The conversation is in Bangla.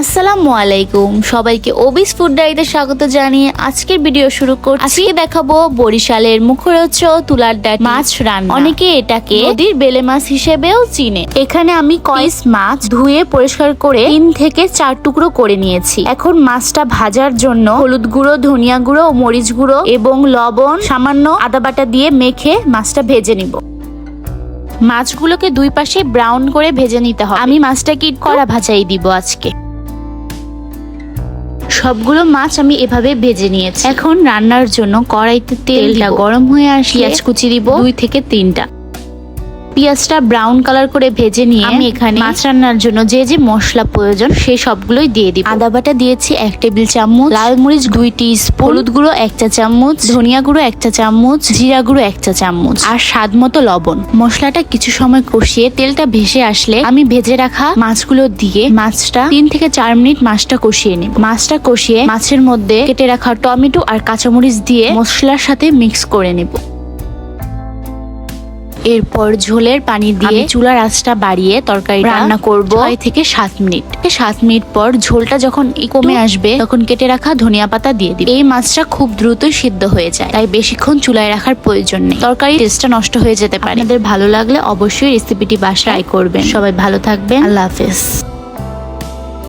আসসালামু আলাইকুম। সবাইকে ওবিস ফুড ডাইতে স্বাগত জানিয়ে আজকের ভিডিও শুরু করছি। আজকে দেখাবো বরিশালের মুখরোচ্চ তুলার ডাট মাছ রান্না। অনেকে এটাকে নদীর বেলে মাছ হিসেবেও চিনে। এখানে আমি কয়েস মাছ ধুয়ে পরিষ্কার করে তিন থেকে চার টুকরো করে নিয়েছি। এখন মাছটা ভাজার জন্য হলুদ গুঁড়ো ধনিয়া গুঁড়ো ও মরিচ গুঁড়ো এবং লবণ সামান্য আদা বাটা দিয়ে মেখে মাছটা ভেজে নিব। মাছগুলোকে দুই পাশে ব্রাউন করে ভেজে নিতে হবে। আমি মাছটাকে কড়া ভাজাই দিব আজকে। সবগুলো মাছ আমি এভাবে ভেজে নিয়েছি। এখন রান্নার জন্য কড়াইতে তেলটা গরম হয়ে আসলে পেঁয়াজ কুচি দিব। দুই থেকে তিনটা। পেঁয়াজটা ব্রাউন কালার করে ভেজে নিয়ে আমি এখানে মাছ রান্নার জন্য যে যে মশলা প্রয়োজন সেই সবগুলোই দিয়ে দিব। আদা বাটা দিয়েছি এক টেবিল চামচ লাল মরিচ দুই টি স্পুন হলুদ গুঁড়ো এক চা চামচ ধনিয়া গুঁড়ো এক চা চামচ জিরা গুঁড়ো এক চা চামচ আর স্বাদ মতো লবণ। মশলাটা কিছু সময় কষিয়ে তেলটা ভেসে আসলে আমি ভেজে রাখা মাছগুলো দিয়ে মাছটা তিন থেকে চার মিনিট মাছটা কষিয়ে নিব। মাছটা কষিয়ে মাছের মধ্যে কেটে রাখা টমেটো আর কাঁচামরিচ দিয়ে মশলার সাথে মিক্স করে নেব। এরপর ঝোলের পানি দিয়ে চুলার আঁচটা বাড়িয়ে তরকারি রান্না করব। ছয় থেকে সাত মিনিট। সাত মিনিট পর ঝোলটা যখন কমে আসবে তখন কেটে রাখা ধনিয়া পাতা দিয়ে দিই এই মাছটা খুব দ্রুতই সিদ্ধ হয়ে যায়। তাই বেশিক্ষণ চুলায় রাখার প্রয়োজন নেই। তরকারি টেস্টটা নষ্ট হয়ে যেতে পারে। আপনাদের ভালো লাগলে অবশ্যই রেসিপিটি বাসায় করবেন। সবাই ভালো থাকবেন। আল্লাহ হাফেজ।